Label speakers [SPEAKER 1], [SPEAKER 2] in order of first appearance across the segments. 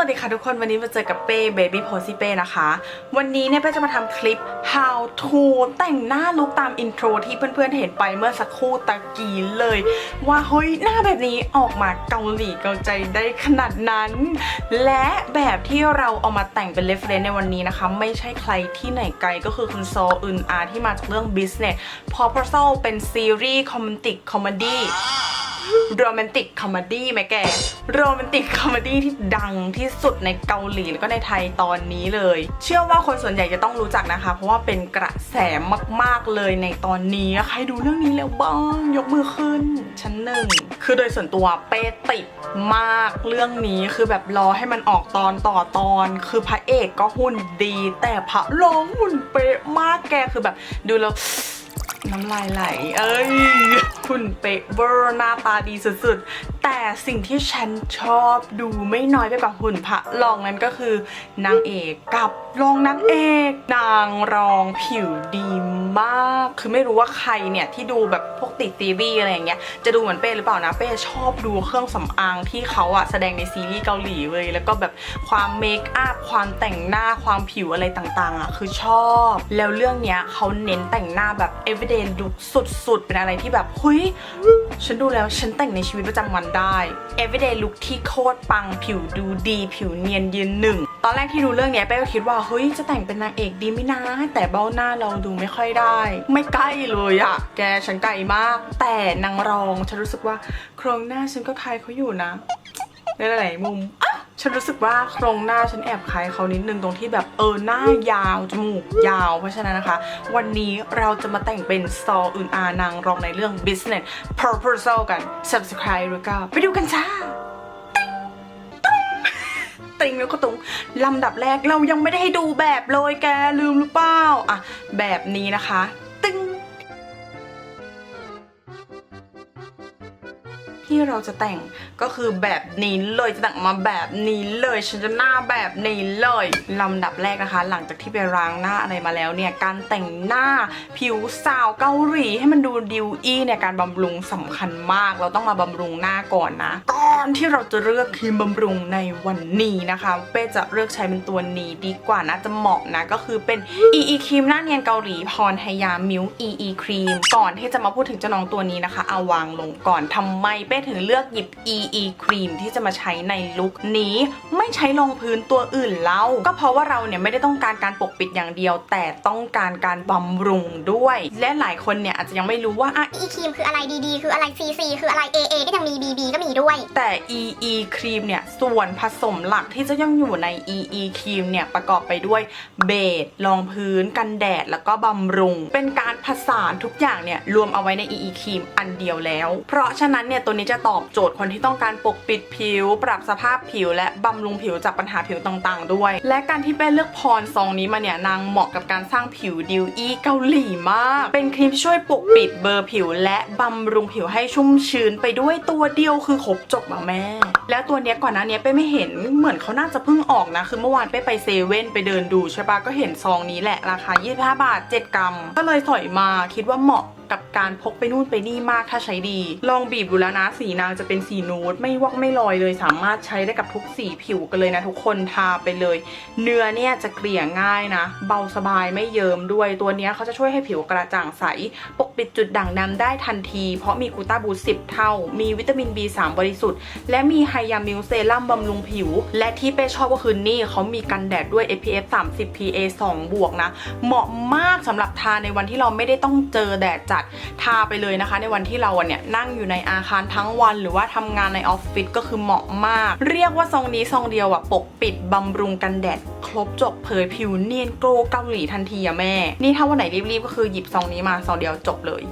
[SPEAKER 1] วัสดีค่ะทุกคนวันนี้มาเจอกับเป้ Baby p o s y เป้นะคะ วันนี้เนี่ยเป้จะมาทำคลิป how to แต่งหน้าลุคตามอินโทรที่เพื่อนๆเห็นไปเมื่อสักครู่ตะกี้เลย ว่าเฮ้ยหน้าแบบนี้ออกมาเกาหลีเกาใจได้ขนาดนั้น และแบบที่เราเอามาแต่งเป็น reference ในวันนี้นะคะ ไม่ใช่ใครที่ไหนไกลก็คือคุณโซอึนอาที่มาจากเรื่อง business proposal เป็นซีรีส์คอมเมนติกคอมเมดี้ โรแมนติกคอมดี้ไหมแก โรแมนติกคอมเมดี้ที่ดังที่สุดในเกาหลีแล้วก็ในไทยตอนนี้เลย เชื่อว่าคนส่วนใหญ่จะต้องรู้จักนะคะ เพราะว่าเป็นกระแสมาก ๆ เลยในตอนนี้ใครดูเรื่องนี้แล้วบ้างยกมือขึ้น ชั้นหนึ่ง คือโดยส่วนตัวเป้ติดมากเรื่องนี้คือแบบรอให้มันออกตอนต่อตอน คือพระเอกก็หุ่นดี แต่พระรองหุ่นเป๊ะมากแกคือแบบดูแล้ว น้ำลายไหล เอ้ยหุ่นเป๊ะเวอร์หน้าตาดีสุดๆ แต่สิ่งที่ฉันชอบดูไม่น้อยไปกว่าหุ่นพระรองนั้นก็คือนางเอกกับรองนางเอก นางรองผิวดี มาก คือไม่รู้ว่าใครเนี่ยที่ดูแบบพวกติดซีรีส์อะไรอย่างเงี้ย จะดูเหมือนเป้หรือเปล่านะ เป้ชอบดูเครื่องสำอางที่เขาอะแสดงในซีรีส์เกาหลีเลย แล้วก็แบบความเมคอัพ ความแต่งหน้า ความผิวอะไรต่างๆอะคือชอบ แล้วเรื่องเนี้ยเขาเน้นแต่งหน้าแบบ everyday look สุดๆ เป็นอะไรที่แบบเฮ้ย ฉันดูแล้วฉันแต่งในชีวิตประจำวันได้ everyday look ที่โคตรปัง ผิวดูดี ผิวเนียนยืนหนึ่ง ตอนแรกที่ดูเรื่องนี้ยเป้ก็คิดว่าเฮ้ยจะแต่งเป็นนางเอกดีไหมนะ แต่เบ้าหน้าเราดูไม่ค่อยได้ ไม่ใกล้เลยอะแกฉันไกลมาก แต่นางรองฉันรู้สึกว่าโครงหน้าฉันก็คล้ายเขาอยู่นะในหลายๆมุมฉันรู้สึกว่าโครงหน้าฉันแอบคล้ายเขานิดนึงตรงที่แบบเออหน้ายาวจมูกยาว เพราะฉะนั้นนะคะ วันนี้เราจะมาแต่งเป็นซออึนอานางรองในเรื่อง business proposal กัน subscribe แล้วก็ไปดูกันจ้า ติงแล้วก็ตุงลำดับแรกเรายังไม่ได้ให้ดูแบบเลยแกลืมหรือเปล่าอะแบบนี้นะคะ ตึงที่เราจะแต่งก็คือแบบนี้เลยจะแต่งมาแบบนี้เลยฉันจะหน้าแบบนี้เลยลำดับแรกนะคะ หลังจากที่ไปล้างหน้าอะไรมาแล้วเนี่ยการแต่งหน้าผิวสาวเกาหลีให้มันดูดิวอี้เนี่ยการบำรุงสำคัญมาก เราต้องมาบำรุงหน้าก่อนนะก่ อนที่เราจะเลือกครีมบำรุงในวันนี้นะคะ เป้จะเลือกใช้เป็นตัวนี้ดีกว่านะจะเหมาะนะ ก็คือเป็น EE ครีมหน้าเนียนเกาหลีพรไฮยามิว EE ครีม ก่อนที่จะมาพูดถึงเจ้าน้องตัวนี้นะคะ เอาวางลงก่อนทำไมเป้ถึงเลือกหยิบ EE ครีมที่จะมาใช้ในลุคนี้ ไม่ใช้รองพื้นตัวอื่นเล่าก็เพราะว่าเราเนี่ยไม่ได้ต้องการการปกปิดอย่างเดียว แต่ต้องการการบำรุงด้วย และหลายคนเนี่ยอาจจะยังไม่รู้ว่าอะ
[SPEAKER 2] อีครีมคืออะไรดีๆคืออะไร CC คืออะไร AA ก็ยังมี BB ก็มีด้วย
[SPEAKER 1] แต่ EE ครีมเนี่ยส่วนผสมหลักที่จะยังอยู่ใน EE ครีมเนี่ยประกอบไปด้วยเบสรองพื้น กันแดดแล้วก็บำรุง เป็นการผสานทุกอย่างเนี่ยรวมเอาไว้ใน EE ครีมอันเดียวแล้ว เพราะฉะนั้นเนี่ยตัวนี้จะตอบโจทย์คนที่ต้องการปกปิดผิว ปรับสภาพผิว และบำรุงผิวจากปัญหาผิวต่างๆ ด้วย และการที่เป้เลือกพรซองนี้มาเนี่ยนางเหมาะกับการสร้างผิวดิวอี้เกาหลีมาก เป็นครีมช่วยปกปิดเบอร์ผิว และบำรุงผิวให้ชุ่มชื้นไปด้วยตัวเดียวคือครบจบอะแม่ แล้วตัวเนี้ยก่อนหน้านี้เป้ไม่เห็นเหมือนเขาน่าจะเพิ่งออกนะ คือเมื่อวานเป้ไปเซเว่นไปเดินดูใช่ปะก็เห็นซองนี้แหละราคา 25 บาท 7 กรัม ก็เลยถอยมาคิดว่าเหมาะ กับการพกไปนู่นไปนี่มากถ้าใช้ดี ลองบีบดูแล้วนะ สีนางจะเป็นสีนูดไม่วอกไม่ลอยเลยสามารถใช้ได้กับทุกสีผิวกันเลยนะทุกคนทาไปเลย เนื้อเนี่ยจะเกลี่ยง่ายนะ เบาสบายไม่เยิ้มด้วยตัวเนี้ยเขาจะช่วยให้ผิวกระจ่างใส ปกปิดจุดด่างดำได้ทันที เพราะมีกูตาบู10เท่า มีวิตามิน B3 บริสุทธิ์ และมีไฮยามิลเซรั่มบำรุงผิว และที่เป้ชอบก็คือนี่เขามีกันแดดด้วย SPF 30 PA 2 บวกนะ เหมาะมากสำหรับทาในวันที่เราไม่ได้ต้องเจอแดดจัดทาไปเลยนะคะ ในวันที่เราเนี่ยนั่งอยู่ในอาคารทั้งวัน หรือว่าทำงานในออฟฟิศก็คือเหมาะมาก เรียกว่าซองนี้ซองเดียวอะปกปิดบำรุงกันแดด ครบจบเผยผิวเนียนโกลว์เกาหลีทันทีอะแม่ นี่ถ้าวันไหนรีบๆก็คือหยิบซองนี้มาซองเดียวจบเลย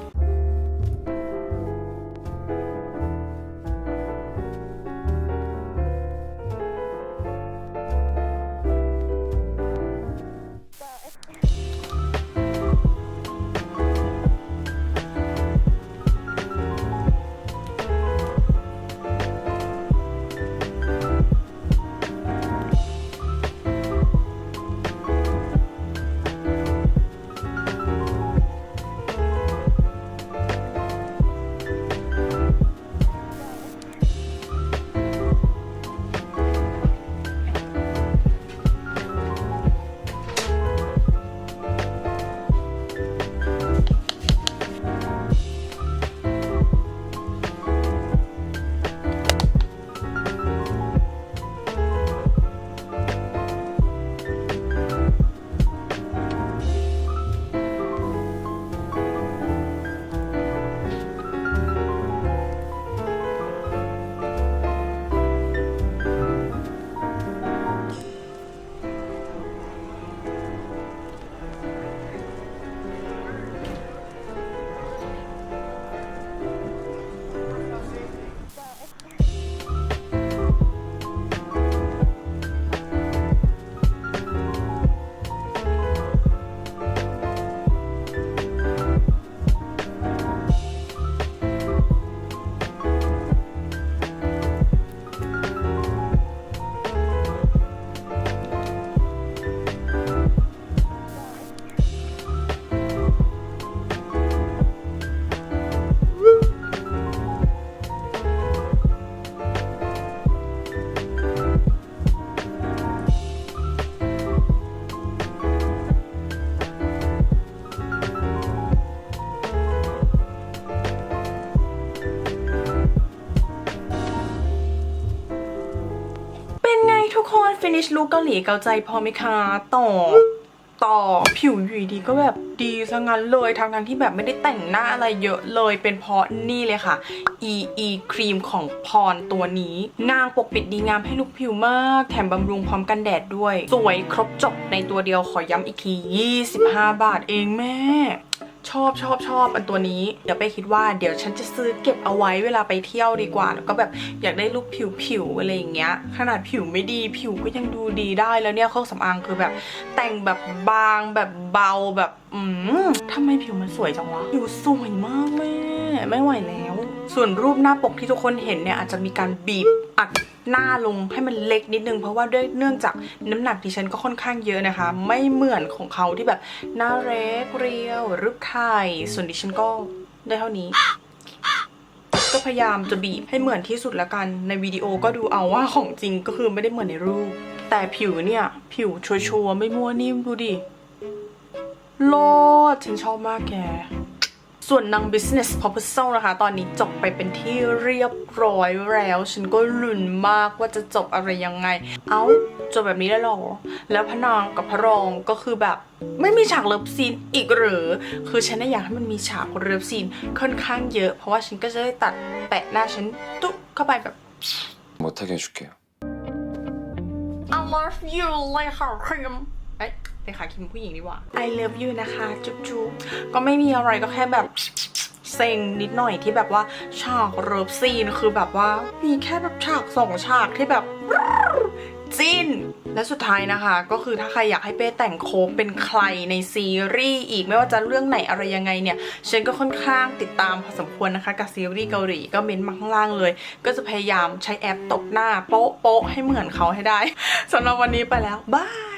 [SPEAKER 1] ชลูกเกาหลีเกาใจพอไหมคะต่อต่อผิวอยู่ดีก็แบบดีซะงั้นเลยทั้งทั้งที่แบบไม่ได้แต่งหน้าอะไรเยอะเลยเป็นเพราะนี่เลยค่ะ EE ครีมของพรตัวนี้ นางปกปิดดีงามให้ลูกผิวมาก แถมบำรุงพร้อมกันแดดด้วย สวยครบจบในตัวเดียวขอย้ำอีกที 25 บาทเองแม่ ชอบชอบชอบอันตัวนี้ เดี๋ยวไปคิดว่าเดี๋ยวฉันจะซื้อเก็บเอาไว้เวลาไปเที่ยวดีกว่า แล้วก็แบบอยากได้ลูกผิวผิวอะไรอย่างเงี้ย ขนาดผิวไม่ดีผิวก็ยังดูดีได้แล้วเนี่ยเครื่องสำอางคือแบบ แต่งแบบบางแบบเบาแบบ อืมทำไมผิวมันสวยจังวะผิวสวยมากแม่ไม่ไหวแล้ว ส่วนรูปหน้าปกที่ทุกคนเห็นเนี่ยอาจจะมีการบีบอัดหน้าลงให้มันเล็กนิดนึง เพราะว่าด้วยเนื่องจากน้ำหนักดิฉันก็ค่อนข้างเยอะนะคะ ไม่เหมือนของเขาที่แบบหน้าเล็กเรียวรูปไข่ส่วนดิฉันก็ได้เท่านี้ ก็พยายามจะบีบให้เหมือนที่สุดละกันในวิดีโอก็ดูเอาว่าของจริงก็คือไม่ได้เหมือนในรูป แต่ผิวเนี่ย ผิวชัวร์ๆไม่มั่วนิ่มดูดิโลดฉันชอบมากแก ส่วนนาง business proposal นะคะ ตอนนี้จบไปเป็นที่เรียบร้อยแล้ว ฉันก็ลุ้นมากว่าจะจบอะไรยังไง เอ้า จบแบบนี้ได้หรอ แล้วพระนางกับพระรองก็คือแบบ ไม่มีฉากเลิฟซีนอีกหรือ คือฉันน่ะอยากให้มันมีฉากเลิฟซีนค่อนข้างเยอะ เพราะว่าฉันก็จะได้ตัดแปะหน้าฉันตุ๊บเข้าไปแบบ
[SPEAKER 3] 못하게 해줄게요.
[SPEAKER 1] I love you เลยค่ ะครีมเอ้ยเลยค่ะคิมผู้หญิงดีกว่า I love you นะคะ จุ๊บจุ๊บก็ไม่มีอะไรก็แค่แบบเซ็งนิดหน่อยที่แบบว่าฉากเริฟซีนคือแบบว่ามีแค่แบบฉากสองฉากที่แบบจิ้น และสุดท้ายนะคะ ก็คือถ้าใครอยากให้เป้แต่งโค้งเป็นใครในซีรีส์อีกไม่ว่าจะเรื่องไหนอะไรยังไงเนี่ยฉันก็ค่อนข้างติดตามพอสมควรนะคะ กับซีรีส์เกาหลีก็เม้นมาข้างล่างเลย ก็จะพยายามใช้แอปตบหน้า โป๊ะโป๊ะให้เหมือนเขาให้ได้สำหรับวันนี้ไปแล้วบาย